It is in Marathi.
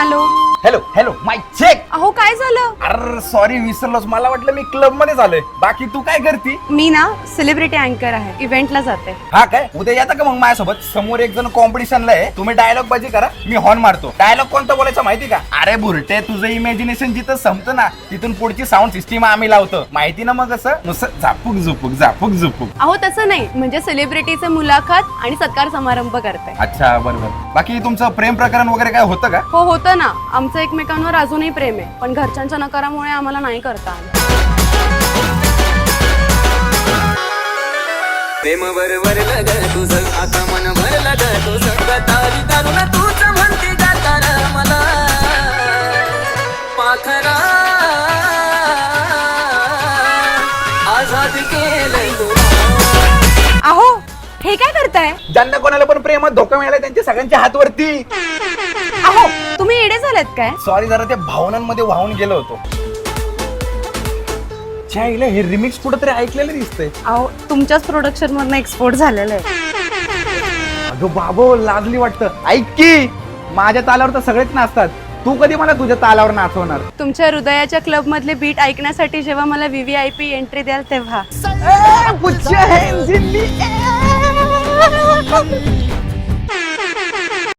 Hello hello hello mike check अहो काय झालं? अरे सॉरी विसरलोच. मला वाटलं मी क्लबमध्ये झालोय. बाकी तू काय करती? मी ना सेलिब्रिटी अँकर आहे. इव्हेंटला जाते. हा काय? उद्या येता का मग माझ्यासोबत? समोर एक जण कॉम्पिटिशनला आहे. तुम्ही डायलॉग बाजी करा. मी हॉर्न मारतो. डायलॉग कोणता बोलायचं माहिती का? अरे बुरटे तुझं इमॅजिनेशन जिथं संपतं ना तिथून पुढची साऊंड सिस्टीम आम्ही लावतो. माहिती ना मग असं? नुसतं झापूक झुपूक झापूक झुपूक. अहो तसं नाही. म्हणजे सेलिब्रिटीचे मुलाखत आणि सत्कार समारंभ करते. अच्छा बरोबर. बाकी तुमचं प्रेम प्रकरण वगैरे काय होतं का? हो होतं ना. आमचं एकमेकांवर अजूनही प्रेम आहे. पण घरच्यांच्या नकारामुळे आम्हाला नाही करता प्रेम भरलं ग तुझं आता मन भरलं ग तुझं. गतारी करून तूच म्हणती गातार मला. पाखरा. आझाद केलं अहो हे काय करताय? ज्यांना कोणाला पण प्रेमात धोका मिळाला त्यांच्या सगळ्यांच्या हातवरती. अहो तुम्ही एडे झालेत काय सॉरी जरा त्या भावनांमध्ये वाहून गेलो होतो च्या आईला हे रिमिक्स कुठेतरी ऐकलेलं दिसतंय अहो तुमच्याच प्रोडक्शन मधनं एक्सपोर्ट झालेलं आहे अगं बाबो लाजली वाटतं ऐक की माझ्या तालावर तर सगळेच नाचतात तू कधी मला तुझ्या तालावर नाचवणार तुमच्या हृदयाच्या क्लब मधले बीट ऐकण्यासाठी जेव्हा मला व्हीव्हीआयपी एंट्री द्याल तेव्हा.